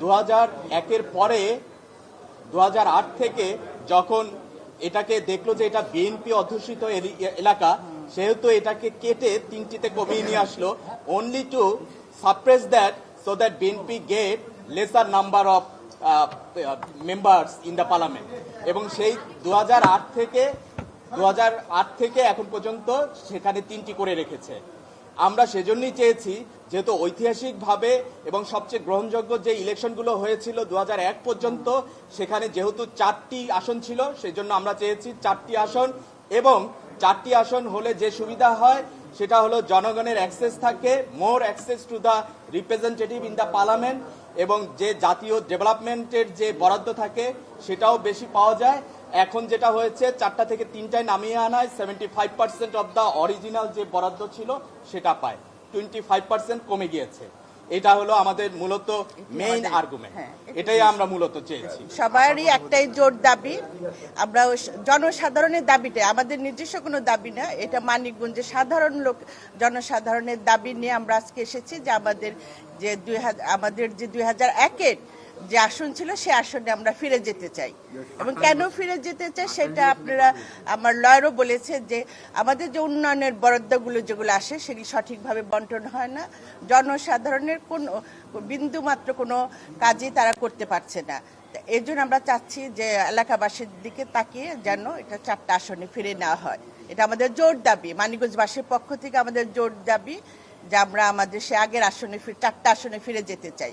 দু হাজার একের পরে দু হাজার আট থেকে যখন এটাকে দেখল যে এটা বিএনপি অধ্যুষিত এলি- এলাকা, সেহেতু এটাকে কেটে তিনটিতে কমিয়ে নিয়ে আসলো only to suppress that so that BNP get lesser number of members in the parliament এবং সেই দু হাজার আট থেকে দু হাজার আট থেকে এখন পর্যন্ত সেখানে তিনটি করে রেখেছে। আমরা সেজন্যই চেয়েছি যেহেতু ঐতিহাসিকভাবে এবং সবচেয়ে গ্রহণযোগ্য যে ইলেকশনগুলো হয়েছিল দু হাজার এক পর্যন্ত, সেখানে যেহেতু চারটি আসন ছিল, সেজন্য আমরা চেয়েছি চারটি আসন এবং চারটি আসন হলে যে সুবিধা হয় সেটা হলো জনগণের অ্যাক্সেস থাকে more access to the representative in the parliament এবং যে জাতীয় ডেভেলপমেন্টের যে বরাদ্দ থাকে সেটাও বেশি পাওয়া যায়। এখন যেটা হয়েছে চারটা থেকে তিনটায় নামিয়ে আনায় seventy five percent of the original যে বরাদ্দ ছিল সেটা পায়। টোয়েন্টি ফাইভ পার্সেন্ট কমে গিয়েছে। এটা হলো আমাদের মূলত মেইন আর্গুমেন্ট হ্যাঁ, এটাই আমরা মূলত চেয়েছি। সবারই একটাই জোর দাবি। আমরা জনসাধারণের দাবিটা আমাদের নিজস্ব কোনো দাবি না। এটা মানিকগঞ্জের সাধারণ লোক জনসাধারণের দাবি নিয়ে আমরা আজকে এসেছি যে আমাদের যে দুই হাজার আমাদের যে দুই হাজার একের যে আসন ছিল, সে আসনে আমরা ফিরে যেতে চাই। এবং কেন ফিরে যেতে চাই সেটা আপনারা আমার লয়ারও বলেছে যে, আমাদের যে উন্নয়নের বরাদ্দগুলো যেগুলো আসে, সেগুলি সঠিকভাবে বন্টন হয় না। জনসাধারণের কোনো বিন্দুমাত্র কোনো কাজই তারা করতে পারছে না। এই জন্য আমরা চাচ্ছি যে এলাকাবাসীর দিকে তাকিয়ে যেন এটা চারটা আসনে ফিরে নেওয়া হয়। এটা আমাদের জোর দাবি। মানিকগঞ্জবাসীর পক্ষ থেকে আমাদের জোর দাবি যে আমরা আমাদের সে আগের আসনে চারটা আসনে ফিরে যেতে চাই।